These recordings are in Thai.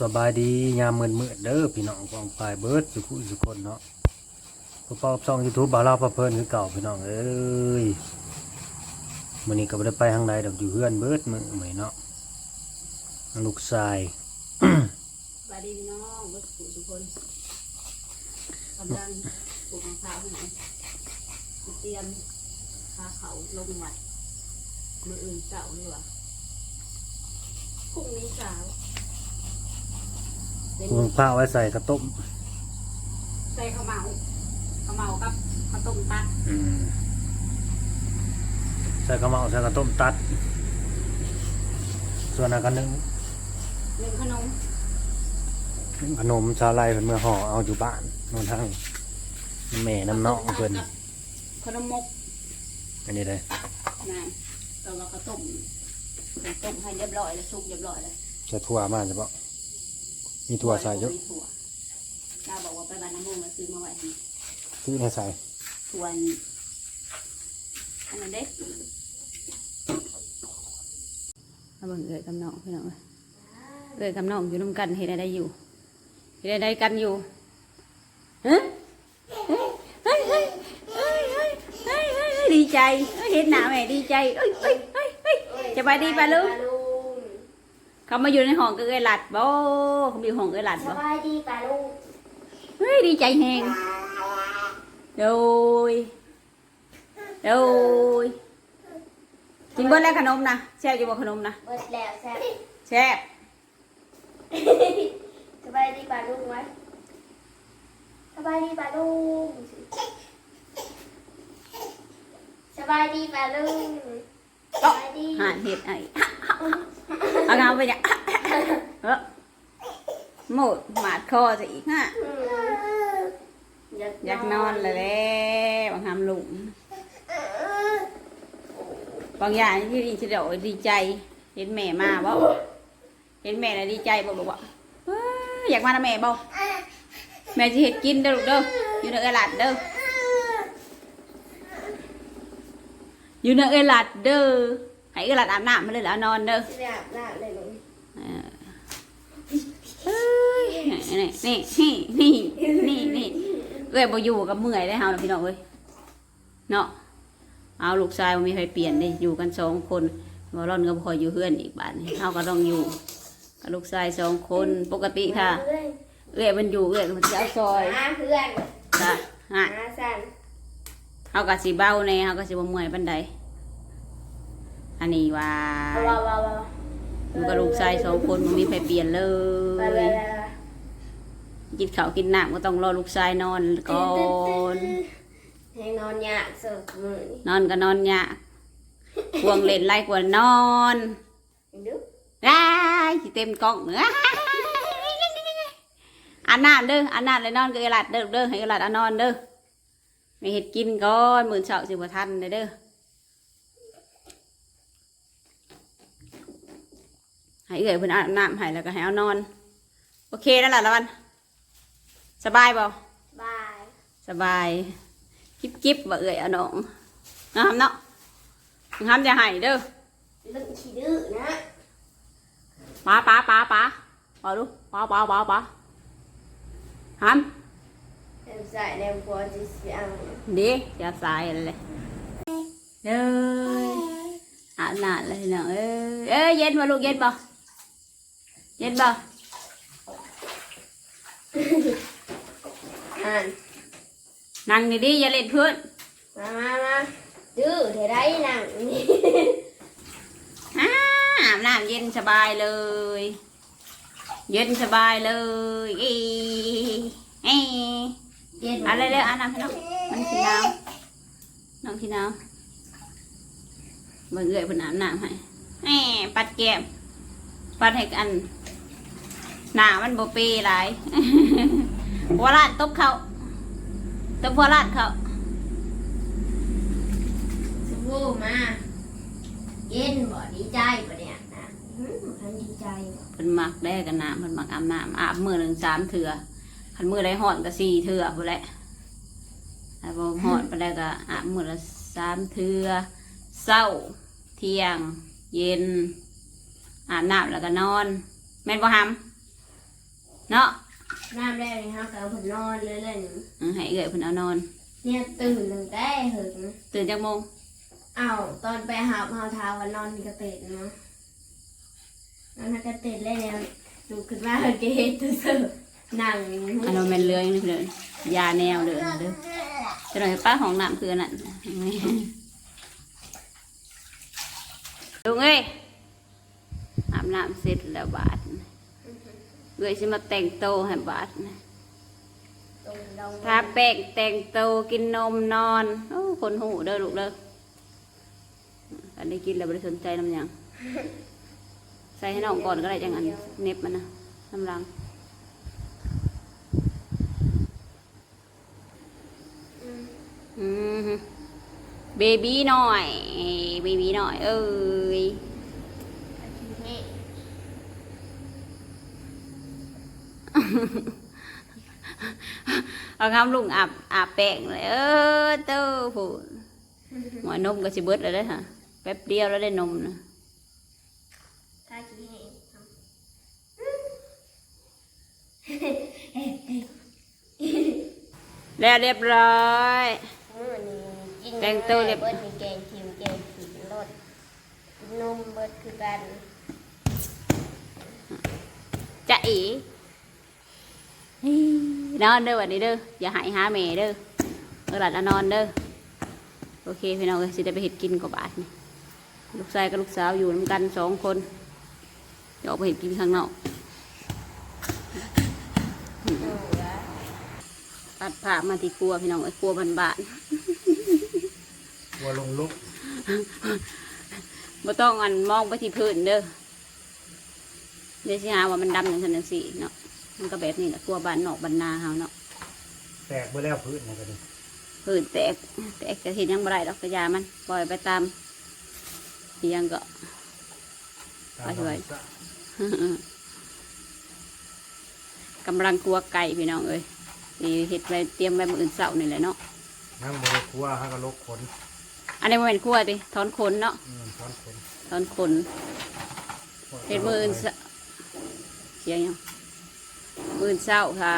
สบายดียามมืดมืดๆเด้อพี่น้องกองปลายเบิร์ดสุขุสุคนเนาะประกอบช่องยูทูบบาลาประเพลินคือเก่าพี่น้องเอ้ยมื้อนี้ก็บ่ได้ไปทางใดดอกอยู่เฮือนเบิดมือมื้อเนาะลูกชายสวัสดีพี่น้องเบิดผู้ทุคนกำลังปลูกมะพร้าวให้หนเตรียมพาเขาลงวัดมืออื่นเสาร์นี่หว่าพรุ่งนี้เสา หุงข้าวไว้ใส่กระต้มใส่ข้าวเหมาข้าวเหมากับข้าวต้มตัดอืมใส่ข้าวเหมาใส่กระต้มตัด ส่วนอันกันนึงหนึ่งขนมขนมชาไลเพิ่นเมื่อห่อเอาอยู่บ้านโนนทางแม่น้ำน้องเพิ่นกับขนมมกอันนี้เลยนะแล้วเราก็ต้มต้มให้เรียบร้อยแล้วสุกเรียบร้อยแล้วใส่ถั่วมาใช่ปะ มีถั่วใส่เยอะมีถั่วเราบอกว่าไปบ้านน้ำมูกมาซื้อมาไว้ให้ซื้อให้ใส่ส่วนอันนั้นเด็กเอาเบิ่งเอ่ยกำนองพี่น้องเอ้ยเอ่ยกำนองอยู่น้ำกันเห็นอะไรอยู่เห็นอะไรกันอยู่ฮะเฮ้ยเฮ้ยเฮ้ยเฮ้ยเฮ้ยเฮ้ยเฮ้ยดีใจเฮ้ยเห็นหน้าแม่ดีใจเอ้ยเฮ้ยเฮ้ยเฮ้ยจะไปดีปะลูก เขามาอยู่ในห้องก็เอ้ยหลัดบ่เขามาอยู่ห้องเอ้ยหลัดสบ่บายดีป่าลุงเฮ้ยดีใจแฮงโดยโดยกินเบิดแล้วขนมนะแช่อยู่บ่ขนมนะเบิดแล้วแซ่บแช่สบายดีป่าลุงไหมสบายดีป่าลุงสบายดีป่าลุง สบายดีห่านเห็ดไอ้เอางามไปจ้ะเออหมดหมาดคอจะอีกฮะอยากนอนเลยแหละบางคำหลุงบางอย่างที่ดีที่เดียวดีใจ เห็นแม่มาบ่เห็นแม่แล้วดีใจบ่ลูกบ่เอ้ยอยากมานะแม่บ่แม่จะเห็ดกินเด้อลูกเด้ออยู่ในเอลัดเด้อ อยู่ในเอลัดเด้อให้เอลัดอาบน้ำมาเลยแล้วนอนเด้อสิอาบน้ำเลยลุงเอ้ยนี่นี่นี่นี่นี่นี่เอ้ยบ่อยู่กับเมื่อยได้เฮานะพี่น้องเอ้ยเนาะเอาลูกชายบ่มีใครเปลี่ยนเด้อยู่กันสองคนบ่ร่อนก็บ่คอยอยู่เฮือนอีกบาดนี้เฮาก็ต้องอยู่กับลูกชายสองคนปกติค่ะเพื่อนเอ้ยมันอยู่เอ้ยมันสิเอาซอยหาเพื่อนจ้ะฮะ หาสัน เฮาก็สิเบาแน่เฮาก็สิบ่เมื่อยปานใดอันนี้ว่าว้าวว้าวว้าวอยู่กับลูกชายสองคนบ่มีใครเปลี่ยนเลไปไปยไปกินข้าวกินน้ำก็ต้องรอลูกชายนอนก่อนให้นอนยากเสิร์ฟมือนอนก็นอนยากพวงเล่นไล่กว่านอนดูได้สิเต็มกล้องเนื้ออันน้ำเด้ออันน้ำเลยนอนก็เอลัดเด้อเด้อให้เอลัดอันนอนเด้อ ไม่เห็ดกินก่อนมื่นเช้าสิบ่ทันเด้อเด้อให้เอื่อยเพิ่นอาบน้ำให้แล้วก็ให้เอานอน โอเคนั่นแหละละวัน สบายบ่บายสบายกิ๊บกิ๊บบ่เอื่อยเอาน้องนะครับเนาะทำจะให้เด้อเรื่องขี้ดื้อนะป้าป้าป้าป้าป้าดูป้าป้าป้าป้าฮัมเอ็ม ใส่ในหัวจะเสียงดีจะสายอะไรเลยเด้ออาบน้ำเลยเนาะเอ้ยเอ้ยเย็นบ่ลูกเย็นบ่เย็นบ่อ่านนั่งดีๆอย่าเล่นพื้นมามามาดื้อเท่าไรนั่งนี่อ้าอาบน้ำเย็นสบายเลย เย็นสบายเลยอีเอ้เย็น อะไรเร็วอาบน้ำให้น้องมันขี้น้ำน้องขี้น้ำเบิ่งเอื้อยเพิ่นอาบน้ำให้แหมปัดแก้มปัดให้กันหน้ามันบ่เปรหลายหัวลาดตบเขาตบหัวลาดเขาสบู่มาเย็นบ่ดีใจบ่เนี่ยนะอืมทันดีใจบ่เพิ่นมักได้กันน้ำเพิ่นมักอาบน้ำอาบมื้อหนึ่งสามเถื่อ คันมื้อใดฮ้อนก็สี่เถื่อพุ่นแหละถ้าบ่ฮ้อนปานใดก็อาบมื้อละสามเถื่อเช้า เที่ยง เย็น อาบน้ำแล้วก็นอน แม่นบ่หำเนาะน้ำแรกนี่ฮะกับผนนอนเลยเลยนี่อืมให้เอื้อยเพิ่นเอานอน เนี่ยตื่นตั้งแต่หึงตื่นจากโมงอ้าวตอนไปหาเฮาเท้าวันนอนที่กระเตดเนาะนอนที่กระเตดเลยเนี่ยดูขึ้นมาเกตตัวเสือห นังอันนั้นแม่นเรือนี่เพิ่นยาแนวเด้อเด้อจะหน่อยป้าของน้ำคืออันนั้นลุงเอ้ยอาบน้ำเสร็จแล้วบาดเอื้อยสิมาแต่งโตให้บาดตรงลงทาแป้งแต่งโตกินนมนอนโอ้คนหูเด้อลูกเด้ออันนี้กินแล้วไม่ได้สนใจน้ำยัง ใส่ให้น้องก่อนก็ได้จังอันเน็บมันนะน้ำลัง อืม เบบี้หน่อยเบบี้หน่อย เอ้ยนี่เอาคำลุงอาบอาบแป้งเลยเออเต้าผูดหมอนมก็สิเบิดแล้วได้อฮะแป๊บเดียวแล้วได้นมนะถ้าขี้ให้ทำแล้วเรียบร้อยมื้อนี้กิน แต่งตัวเรียบ เบิดมีแกงคิวแกงขีดรสกินนมเบิดคือกันจะอีนอนเด้อวันนี้เด้ออย่าหายหาแม่เด้อเออหลัดนอนเด้อโอเคพี่น้องเอ้ยสิได้ไปเห็ดกินกับบาทนี่ลูกชายกับลูกสาวอยู่นำกันสองคนเดี๋ยวออกไปเห็ดกินข้างนอกตัดผ้ามาที่ครัวพี่น้องไอ้ยครัวบ้าน วัวลงลุกๆบ่ต้องอันมองไปที่พื้นเด้อเดี๋ยวสิหาว่ามันดำอย่างนั้นจังซี่เนาะมันก็แบบนี้แหละครัวบ้านนอกบ้านนาเฮาเนาะแตกไปแล้วพื้นนะก็ดิพื้นแตกแตกจะเห็นยังบ่ได้ดอกกระยามัน ปล่อยไปตามเพียงก็ตามไปด้วยธรรมชาติกำลังกลัวไก่พี่น้องเอ้ยนี่เห็ดไว้เตรียมไว้มื้ออื่นเช้านี่แหละเนาะนั่งบริครัวฮะก็ลกขน อันนี้บ่แม่นครัวติถอนขนเนาะอืมช้อนขนถอนขนเห็ดมืออื่นเช้าเสียงยังมืออื่นเช้าค่ะ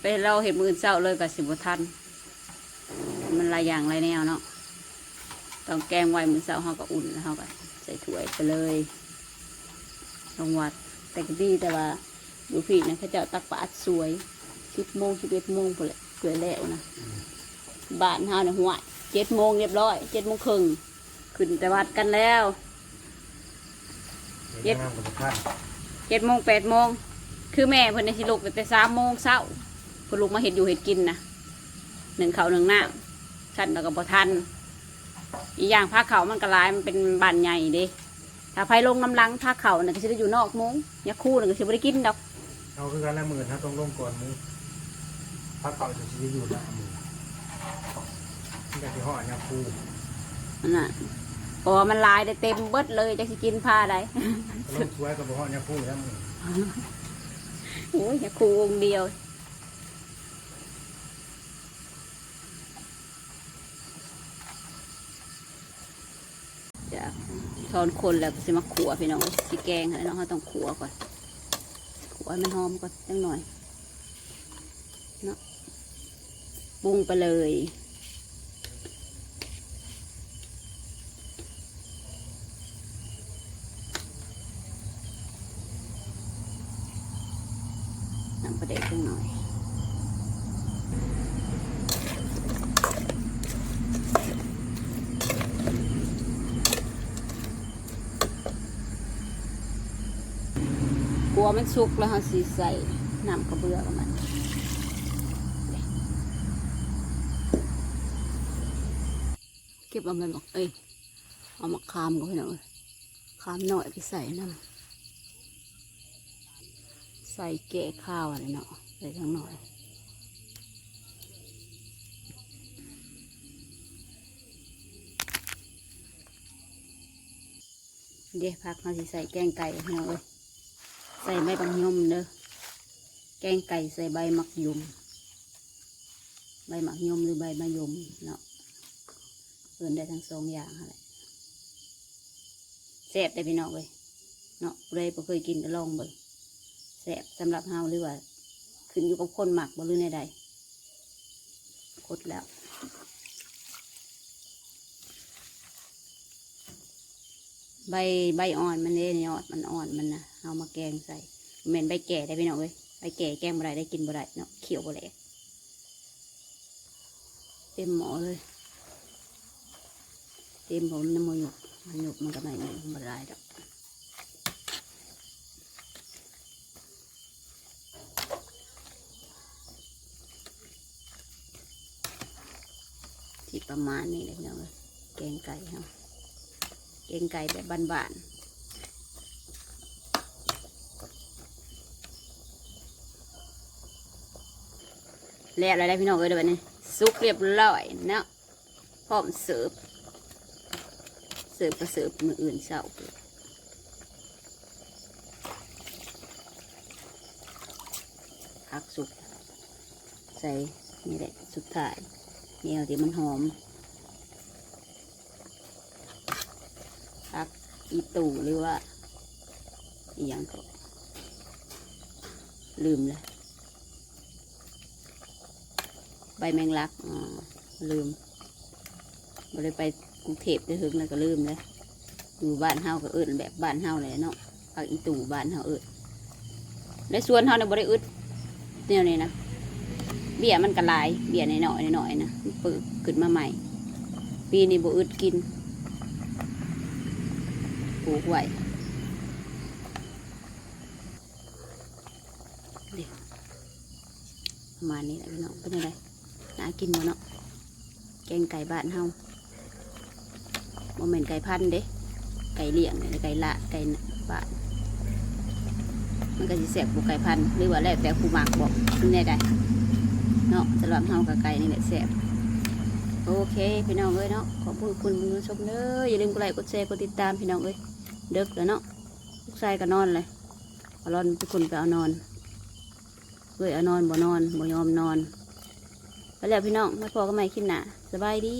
ไปเราเห็ดมืออื่นเช้าเลยกับสิบทันมันหลายอย่างหลายแนวเนาะต้องแกงไว้มือเช้าเขาก็อุ่นแล้วเขาก็ใส่ถ้วยไปเลยลงวัดแต่ก็ดีแต่ว่าอยู่พี่นะเขาเจ้าตักบาตรสวยสิบโมงสิบเอ็ดโมงพอแหละสวยแล้วนะบ้านเฮาเนี่ยหัว เจ็ดโมงเรียบร้อยเจ็ดโมงครึ่งขึ้นแต่วัดกันแล้วเย็ดน้ำกับท่านเจ็ดโมงแปดโมงคือแม่เพิ่นในสิลุกตั้งแต่สามโมงเช้าเพิ่นลุกมาเห็ดอยู่เห็ดกินนะหนึ่งเขาวหนึ่งน้ำฉันแล้วก็บ่ทันอีกอย่างผ้าเขาวมันก็หลายมันเป็นบานใหญ่เด้ถ้าไฟลงน้ำลังผ้าเขาวน่ะก็สิได้อยู่นอกมุ้งยาคู่น่ะก็สิบ่ได้กินดอกเอาคือกันละหมื่นถ้าต้องลงก่อนมือพักเก่าจะชีอยู่หน้ามื อนี่ก็ที่ห่อเนี่ยคูนั่นน่ะเพราะว่ามันหลายได้เต็มเบิดเลยจะสิกินผ้าใดลงช่วยกับห่อเนี่ยคูแล้วมือโอ้ยยาคู่วงเดียว จะทอนคนแล้วก็สิมาขัวพี่น้องสิแกงอะไรเนาะเราต้องขัวก่อนขัวให้มันหอมก่อนจังหน่อยเนาะปรุงไปเลย น้ำประเด็กจังหน่อยกลัวมันสุกแล้วเราสีใส่น้ำกระเบื้อกับมันเก็บเอาเงินบอกเอ้ยเอามาคามก็ให้หน่อยคามหน่อยไปใส่น้ำ ใส่แก่ข้าวอะไรเนาะใส่ทั้งหน่อยเดี๋ยวพักเราสิใส่แกงไก่ให้หน่อยใส่ใบบังยมเด้อแกงไก่ใส่ใบมักยม ใบมักยมหรือใบมะยมเนาะเอินได้ทั้งสองอย่างอะไรแซ่บได้พี่น้องเลยเนาะเลยบ่เคยกินก็ลองเบิ่ง แซ่บสำหรับเฮาหรือว่า ขึ้นอยู่กับคนหมักบ่หรือในใดกดแล้วใบใบอ่อนมันเด้ยอดมันอ่อนมันนะเอามาแกงใส่เหม็นใบแก่ได้พี่น้องเว้ยใบแก่แกงบ่ได้ได้กินบ่ได้เนาะเขียวบ่แหลกเต็มหมอเลย เต็มผมน้ำมันหยกมันหยกมันก็ไม่หมันบ่ได้ดอก ประมาณนี้เลยพี่น้องเอ้ยแกงไก่ครับแกงไก่แบบบานๆแล้วอะไรได้พี่น้องเอ้ยเดี๋ยวบัดนี้สุกเรียบร้อยเนาะพร้อมเสิร์ฟเสิร์ฟก็เสิร์ฟมืออื่นเศร้าพักสุกใส่นี่แหละสุดท้าย เนียวที่มันหอมพักอีตู่หรือว่าอีหยังก็ลืมเลยใบแมงลักอ่าลืมบ่ได้ไปกรุงเทพได้ถึงแล้วก็ลืมเลยอยู่บ้านเฮาก็เอิดแบบบ้านเฮาเลยเนาะพักอีตู่บ้านเฮาเอิดในสวนเฮาเนี่ยบ่ได้อึดแนวนี้นะ เบี้ยมันก็ลายเบี้ยหน่อยๆหน่อยๆนะมันเปิดขึ้นมาใหม่ ปีนี้บ่อึดกินปลูกไว้เดี๋ยวประมาณนี้แหละพี่น้องเป็นยังไงน่ากินบ่เนาะแกงไก่บ้านเฮาโมเมนไก่พันธุ์เด้ไก่เลี้ยงไก่ละไก่บ้านมันก็สิแสบกูไก่พันธุ์หรือว่าแล้วแต่ผู้มักบอกมันแน่ได้ เนาะสำหรับเฮากับไก่นี่แหละแสบโอเคพี่น้องเอ้ยเนาะขอบคุณคุณผู้ชมเด้ออย่าลืมกดไลค์กดแชร์กดติดตามพี่น้องเอ้ยเด็กแล้วเนาะลูกชายก็นอนเลยพอรอนทุกคนก็เอานอนเอ้ยเอานอนบ่นอนบ่ยอมนอนไปแล้วพี่น้องมาพอกันใหม่ขึ้นหนาสบายดี